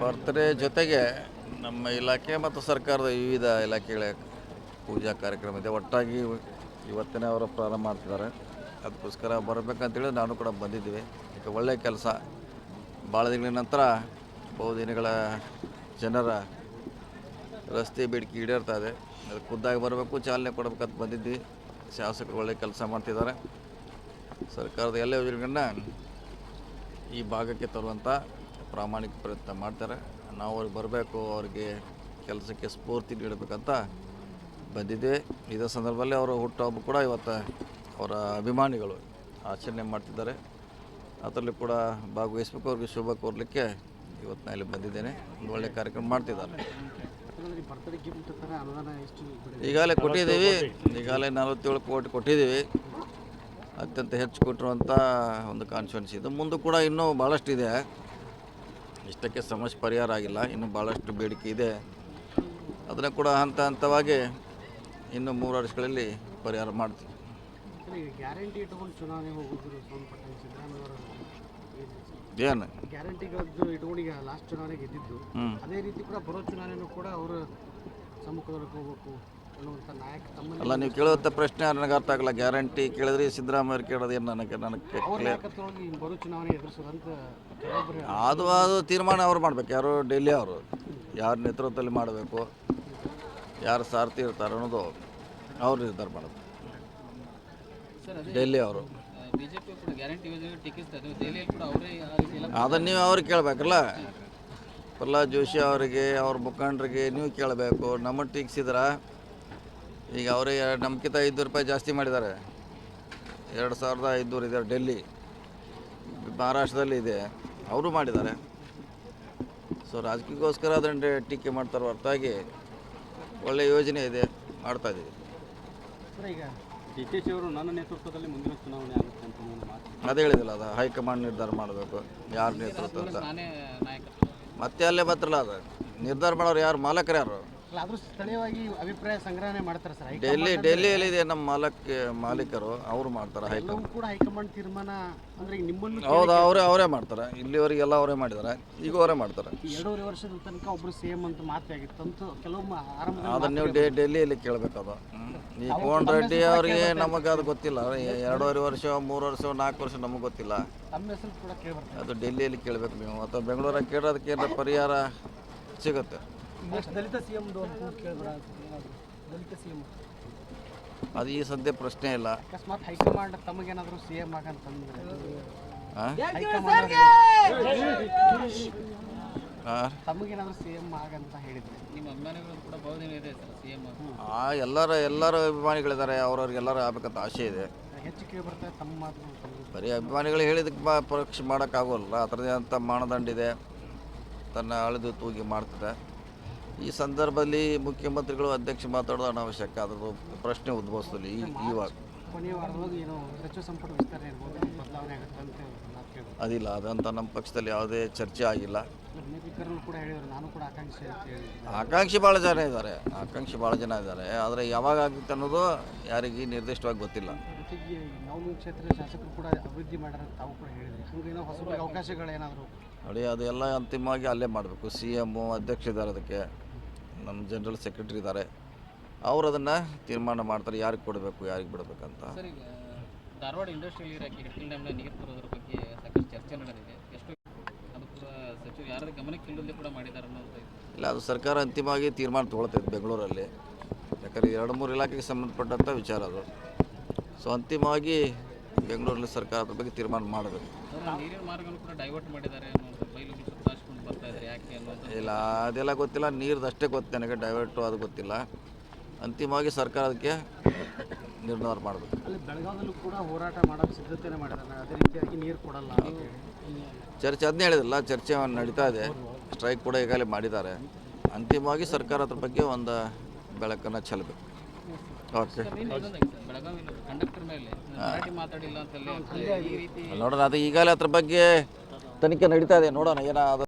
Birthday ಜೊತೆಗೆ ನಮ್ಮ ಇಲಾಖೆ ಮತ್ತು ಸರ್ಕಾರದ ವಿವಿಧ ಇಲಾಖೆಗಳ ಪೂಜಾ ಕಾರ್ಯಕ್ರಮ ಇದೆ. ಒಟ್ಟಾಗಿ ಇವತ್ತಿನ ಅವರು ಪ್ರಾರಂಭ ಮಾಡ್ತಿದ್ದಾರೆ. ಅದಕ್ಕೋಸ್ಕರ ಬರಬೇಕಂತೇಳಿ ನಾನು ಕೂಡ ಬಂದಿದ್ದೀವಿ. ಈಗ ಒಳ್ಳೆಯ ಕೆಲಸ. ಭಾಳ ದಿನಗಳ ನಂತರ ಬಹುದಿನಗಳ ಜನರ ರಸ್ತೆ ಬೇಡಿಕೆ ಈಡೇರ್ತಾ ಇದೆ. ಅದು ಖುದ್ದಾಗಿ ಬರಬೇಕು, ಚಾಲನೆ ಕೊಡಬೇಕಂತ ಬಂದಿದ್ವಿ ಶಾಸಕರು ಒಳ್ಳೆಯ ಕೆಲಸ ಮಾಡ್ತಿದ್ದಾರೆ. ಸರ್ಕಾರದ ಎಲ್ಲ ಯೋಜನೆಗಳನ್ನ ಈ ಭಾಗಕ್ಕೆ ತರುವಂಥ ಪ್ರಾಮಾಣಿಕ ಪ್ರಯತ್ನ ಮಾಡ್ತಾರೆ. ನಾವು ಅವ್ರಿಗೆ ಬರಬೇಕು, ಅವ್ರಿಗೆ ಕೆಲಸಕ್ಕೆ ಸ್ಫೂರ್ತಿ ನೀಡಬೇಕಂತ ಬಂದಿದ್ದೇವೆ ಇದೇ ಸಂದರ್ಭದಲ್ಲಿ ಅವರು ಹುಟ್ಟುಹಬ್ಬ ಕೂಡ ಇವತ್ತು ಅವರ ಅಭಿಮಾನಿಗಳು ಆಚರಣೆ ಮಾಡ್ತಿದ್ದಾರೆ. ಅದರಲ್ಲಿ ಕೂಡ ಭಾಗವಹಿಸ್ಬೇಕು, ಅವ್ರಿಗೆ ಶುಭ ಕೋರಲಿಕ್ಕೆ ಇವತ್ತು ನಾನು ಇಲ್ಲಿ ಬಂದಿದ್ದೇನೆ. ಒಂದು ಒಳ್ಳೆಯ ಕಾರ್ಯಕ್ರಮ ಮಾಡ್ತಿದ್ದಾರೆ. ಈಗಾಗಲೇ ಕೊಟ್ಟಿದ್ದೀವಿ, ಈಗಾಗಲೇ ನಲವತ್ತೇಳು ಕೋಟಿ ಕೊಟ್ಟಿದ್ದೀವಿ. ಅತ್ಯಂತ ಹೆಚ್ಚು ಕೊಟ್ಟಿರುವಂಥ ಒಂದು ಕಾನ್ಫಿಡೆನ್ಸ್ ಇದು ಮುಂದೆ ಕೂಡ ಇನ್ನೂ ಭಾಳಷ್ಟು ಇದೆ ಇಷ್ಟಕ್ಕೆ ಸಮಸ್ಯೆ ಪರಿಹಾರ ಆಗಿಲ್ಲ. ಇನ್ನೂ ಭಾಳಷ್ಟು ಬೇಡಿಕೆ ಇದೆ. ಅದನ್ನು ಕೂಡ ಹಂತ ಹಂತವಾಗಿ ಇನ್ನು ಮೂರು ವರ್ಷಗಳಲ್ಲಿ ಪರಿಹಾರ ಮಾಡ್ತೀವಿ. ಏನು? ಗ್ಯಾರಂಟಿಗಳದ್ದು ಇಟ್ಕೊಂಡು ಈಗ ಲಾಸ್ಟ್ ಚುನಾವಣೆ ಗೆದ್ದಿದ್ದು. ಅದೇ ರೀತಿ ಕೂಡ ಬರೋ ಚುನಾವಣೆನೂ ಕೂಡ ಅವರು ಸಮ್ಮುಖದೊಳಗೆ ಹೋಗ್ಬೇಕು. ಅಲ್ಲ ನೀವು ಕೇಳುವಂಥ ಪ್ರಶ್ನೆ ನನಗೆ ಅರ್ಥ ಆಗಲ್ಲ. ಗ್ಯಾರಂಟಿ ಕೇಳಿದ್ರೆ ಸಿದ್ದರಾಮಯ್ಯ ಕೇಳೋದು ಏನು ನನಗೆ ನನಗೆ ಅದು ಅದು ತೀರ್ಮಾನ ಅವ್ರು ಮಾಡ್ಬೇಕು. ಯಾರು ಡೆಲ್ಲಿ ಅವರು. ಯಾರ ನೇತೃತ್ವದಲ್ಲಿ ಮಾಡಬೇಕು. ಯಾರು ಸಾರ್ಥಿ ಇರ್ತಾರೆ ಅನ್ನೋದು ಅವ್ರು ನಿರ್ಧಾರ ಮಾಡೋದು. ಡೆಲ್ಲಿ ಅವರು. ಅದನ್ನು ನೀವು ಅವ್ರಿಗೆ ಕೇಳಬೇಕಲ್ಲ. ಪ್ರಹ್ಲಾದ್ ಜೋಶಿ ಅವರಿಗೆ ಅವ್ರ ಮುಖಂಡರಿಗೆ ನೀವು ಕೇಳಬೇಕು. ನಮ್ಮ ಟೀಕ್ಸಿದ್ರೆ? ಈಗ ಅವರಿಗೆ ನಮ್ಗಿಂತ ಐದುನೂರು ರೂಪಾಯಿ ಜಾಸ್ತಿ ಮಾಡಿದ್ದಾರೆ. ಎರಡು ಸಾವಿರದ ಐದುನೂರು ಇದೆ ಡೆಲ್ಲಿ ಮಹಾರಾಷ್ಟ್ರದಲ್ಲಿ ಇದೆ. ಅವರು ಮಾಡಿದ್ದಾರೆ. ಸೊ ರಾಜಕೀಯಕ್ಕೋಸ್ಕರ ಅದರಿಂದ ಟೀಕೆ ಮಾಡ್ತಾರೆ ಹೊರತಾಗಿ ಒಳ್ಳೆಯ ಯೋಜನೆ ಇದೆ ಮಾಡ್ತಾ ಇದ್ದೀವಿ. ಈಗ ಡಿ ಕೆ ಶಿ ಅವರು ನನ್ನ ನೇತೃತ್ವದಲ್ಲಿ ಮುಂದಿನ ಚುನಾವಣೆ ಆಗುತ್ತೆ ಅಂತ ಒಂದು ಮಾತು ಅದೇ ಹೇಳಿದಿಲ್ಲ ಅದು ಹೈಕಮಾಂಡ್ ನಿರ್ಧಾರ ಮಾಡಬೇಕು ಯಾರು ನೇತೃತ್ವ ಅಂತ. ಮತ್ತೆ ಅಲ್ಲೇ ಬತ್ತಲ್ಲ ಅದು. ನಿರ್ಧಾರ ಮಾಡೋರು ಯಾರು? ಮಾಲಕರು ಯಾರು? ಆದರೂ ಸ್ಥಳೀಯವಾಗಿ ಅಭಿಪ್ರಾಯ ಸಂಗ್ರಹಣೆ ಮಾಡ್ತಾರೆ ಸರ್. ಡೆಲ್ಲಿ ಡೆಲ್ಲಿಯಲ್ಲಿದೆ ನಮ್ಮ ಮಾಲಕ್ ಮಾಲೀಕರು ಅವರು ಮಾಡ್ತಾರೆ ಹೈಕಮಾಂಡ್. ಕೂಡ ಹೈಕಮಾಂಡ್ ತೀರ್ಮಾನ ಅಂದ್ರೆ ಈಗ ನಿಮ್ಮನ್ನು ಹೌದು ಅವರೇ ಅವರೇ ಮಾಡ್ತಾರೆ. ಇಲ್ಲಿವರೆಗೆಲ್ಲ ಅವರೇ ಮಾಡಿದ್ದಾರೆ. ಈಗ ಅವರೇ ಮಾಡ್ತಾರೆ. ಎರಡೂವರೆ ವರ್ಷದ ತನಕ ಒಬ್ರು ಸೇಮ್ ಅಂತ ಮಾತಾಗಿತ್ತು ಅಂತೂ ಕೆಲವೊಮ್ಮೆ ಆರಂಭ ಅದನ್ನ ನೀವು ಡೆ ಡೆಲ್ಲಿಯಲ್ಲಿ ಕೇಳಬೇಕು ಅದು ಹ್ಮ್. ಈ ಕೋನ್ ರೆಡ್ಡಿ ಅವರಿಗೆ ನಮಗೆ ಅದು ಗೊತ್ತಿಲ್ಲ. ಎರಡೂವರೆ ವರ್ಷ ಮೂರು ವರ್ಷ ನಾಲ್ಕು ವರ್ಷ ನಮಗೆ ಗೊತ್ತಿಲ್ಲ. ತಮ್ಮ ಹೆಸರು ಕೂಡ ಕೇಳಿ ಅದು ಡೆಲ್ಲಿಯಲ್ಲಿ ಕೇಳಬೇಕು ನೀವು. ಅಥವಾ ಬೆಂಗಳೂರಾಗ ಕೇಳೋದಕ್ಕೆ ಏನಾರ ಪರಿಹಾರ ಸಿಗುತ್ತೆ. ನೆಕ್ಸ್ಟ್ ದಲಿತ ಸಿಎಂ ಅಂತ ಕೇಳಿದ್ರ ದಲಿತ ಸಿಎಂ ಅದು ಈ ಸದ್ಯ ಪ್ರಶ್ನೆ ಇಲ್ಲ. ಅಕಸ್ಮಾತ್ ಹೈಕಮಾಂಡ್ ತಮಗೇನಾದರೂ ಸಿಎಂ ಆಗಂತಂದ್ರೆ ಆ? ಹೈಕಮಾಂಡ್ ಆ? ತಮಗೇನಾದರೂ ಸಿಎಂ ಆಗಂತ ಹೇಳಿದ್ರೆ. ನಿಮ್ಮ ಅಭಿಮಾನಿಗಳು ಕೂಡ ಬಹುದಿನ ಇದೆ ಸರ್ ಸಿ ಎಂ ಆ ಎಲ್ಲರ ಎಲ್ಲರ ಅಭಿಮಾನಿಗಳಿದ್ದಾರೆ ಅವ್ರವ್ರಿಗೆ ಎಲ್ಲರೂ ಆಗ್ಬೇಕಂತ ಆಸೆ ಇದೆ. ಹೆಚ್ಚು ಕೇಳಿ ಬರ್ತದೆ ತಮ್ಮ ಮಾತು ಬರೀ ಅಭಿಮಾನಿಗಳು ಹೇಳಿದಕ್ಕೆ ಪರೀಕ್ಷೆ ಮಾಡೋಕ್ಕಾಗೋಲ್ಲ ಅದರದೇ ಅಂತ ಮಾನದಂಡ ಇದೆ. ತನ್ನ ಅಳೆದು ತೂಗಿ ಮಾಡ್ತದೆ. ಈ ಸಂದರ್ಭದಲ್ಲಿ ಮುಖ್ಯಮಂತ್ರಿಗಳು ಅಧ್ಯಕ್ಷ ಮಾತಾಡೋದು ಅನಾವಶ್ಯಕ. ಅದ್ರದ್ದು ಪ್ರಶ್ನೆ ಉದ್ಭವಿಸ್ತದೆ ಈ ಇವಾಗ ಕೊನೆಯ ವಾರದೊಳಗೆ ಏನೋ ಸಚಿವ ಸಂಪುಟ ವಿಸ್ತರಣೆ ಇರ್ಬೋದು ಬದಲಾವಣೆ ಆಗುತ್ತೆ ಅಂತ ಅದಿಲ್ಲ ಅದಂತ ನಮ್ಮ ಪಕ್ಷದಲ್ಲಿ ಯಾವುದೇ ಚರ್ಚೆ ಆಗಿಲ್ಲ. ಅನೇಕರನ್ನು ಕೂಡ ಹೇಳಿದ್ರು ನಾನು ಕೂಡ ಆಕಾಂಕ್ಷಿ ಅಂತ ಹೇಳಿದ್ರು ಆಕಾಂಕ್ಷಿ ಭಾಳ ಜನ ಇದ್ದಾರೆ ಆಕಾಂಕ್ಷಿ ಭಾಳ ಜನ ಇದ್ದಾರೆ. ಆದರೆ ಯಾವಾಗ ಆಗುತ್ತೆ ಅನ್ನೋದು ಯಾರಿಗೆ ನಿರ್ದಿಷ್ಟವಾಗಿ ಗೊತ್ತಿಲ್ಲ. ಜೊತೆಗೆ ನಾವು ಕ್ಷೇತ್ರದ ಶಾಸಕರು ಕೂಡ ಅಭಿವೃದ್ಧಿ ಮಾಡ್ಯಾರ ತಾವು ಕೂಡ ಹೇಳಿದ್ರಿ. ಹಂಗೇನೋ ಹೊಸಬರಿಗೆ ಅವಕಾಶಗಳೇನಾದರೂ ನೋಡಿ ಅದೆಲ್ಲ ಅಂತಿಮವಾಗಿ ಅಲ್ಲೇ ಮಾಡಬೇಕು. ಸಿ ಎಂ ಅಧ್ಯಕ್ಷ ಇದ್ದಾರೆ ಅದಕ್ಕೆ. ನಮ್ಮ ಜನರಲ್ ಸೆಕ್ರೆಟರಿ ಇದ್ದಾರೆ. ಅವ್ರು ಅದನ್ನು ತೀರ್ಮಾನ ಮಾಡ್ತಾರೆ ಯಾರಿಗೆ ಕೊಡಬೇಕು ಯಾರಿಗೆ ಬಿಡಬೇಕಂತ. ಧಾರವಾಡ ಇಂಡಸ್ಟ್ರಿಯಲ್ ಇರಾಕಿ ಹಿಟ್ಟಿನ ಡ್ಯಾಮ್ನ ನೀರು ತರೋದ್ರ ಬಗ್ಗೆ ಸಾಕಷ್ಟು ಚರ್ಚೆ ನಡೆದಿದೆ. ಎಷ್ಟು ಅದು ಕೂಡ ಸಚಿವರು ಯಾರ ಗಮನಕ್ಕೆ ಇಲ್ಲದೆ ಕೂಡ ಮಾಡಿದ್ದಾರೆ ಅನ್ನೋದು ಇಲ್ಲ ಅದು ಸರ್ಕಾರ ಅಂತಿಮವಾಗಿ ತೀರ್ಮಾನ ತೊಗೊಳ್ತೈತೆ ಬೆಂಗಳೂರಲ್ಲಿ. ಯಾಕಂದರೆ ಎರಡು ಮೂರು ಇಲಾಖೆಗೆ ಸಂಬಂಧಪಟ್ಟಂಥ ವಿಚಾರ ಅದು. ಸೊ ಅಂತಿಮವಾಗಿ ಬೆಂಗಳೂರಲ್ಲಿ ಸರ್ಕಾರ ಅದ್ರ ಬಗ್ಗೆ ತೀರ್ಮಾನ ಮಾಡಬೇಕು. ನೀರಿನ ಮಾರ್ಗವನ್ನು ಕೂಡ ಡೈವರ್ಟ್ ಮಾಡಿದ್ದಾರೆ ಇಲ್ಲ ಅದೆಲ್ಲ ಗೊತ್ತಿಲ್ಲ. ನೀರ್ದು ಅಷ್ಟೇ ಗೊತ್ತು ನನಗೆ ಡೈವರ್ಟು ಅದು ಗೊತ್ತಿಲ್ಲ. ಅಂತಿಮವಾಗಿ ಸರ್ಕಾರ ಅದಕ್ಕೆ ನಿರ್ಧಾರ ಮಾಡಬೇಕು. ಅಲ್ಲಿ ಬೆಳಗಾವದಲ್ಲೂ ಕೂಡ ಹೋರಾಟ ಮಾಡೋಕ್ಕೆ ಸಿದ್ಧತೆನೇ ಮಾಡಿದ್ದಾರೆ. ಅದೇ ರೀತಿಯಾಗಿ ನೀರು ಕೊಡಲ್ಲ ಚರ್ಚೆ ಅದನ್ನೇ ಹೇಳಿದಿಲ್ಲ ಚರ್ಚೆ ನಡೀತಾ ಇದೆ. ಸ್ಟ್ರೈಕ್ ಕೂಡ ಈಗಾಗಲೇ ಮಾಡಿದ್ದಾರೆ. ಅಂತಿಮವಾಗಿ ಸರ್ಕಾರ ಅದ್ರ ಬಗ್ಗೆ ಒಂದು ಬೆಳಕನ್ನು ಚೆಲ್ಲಬೇಕು. ಓಕೆ ನೋಡೋಣ ಅದು ಈಗಾಗಲೇ ಅದ್ರ ಬಗ್ಗೆ ತನಿಖೆ ನಡೀತಾ ಇದೆ. ನೋಡೋಣ ಏನಾದ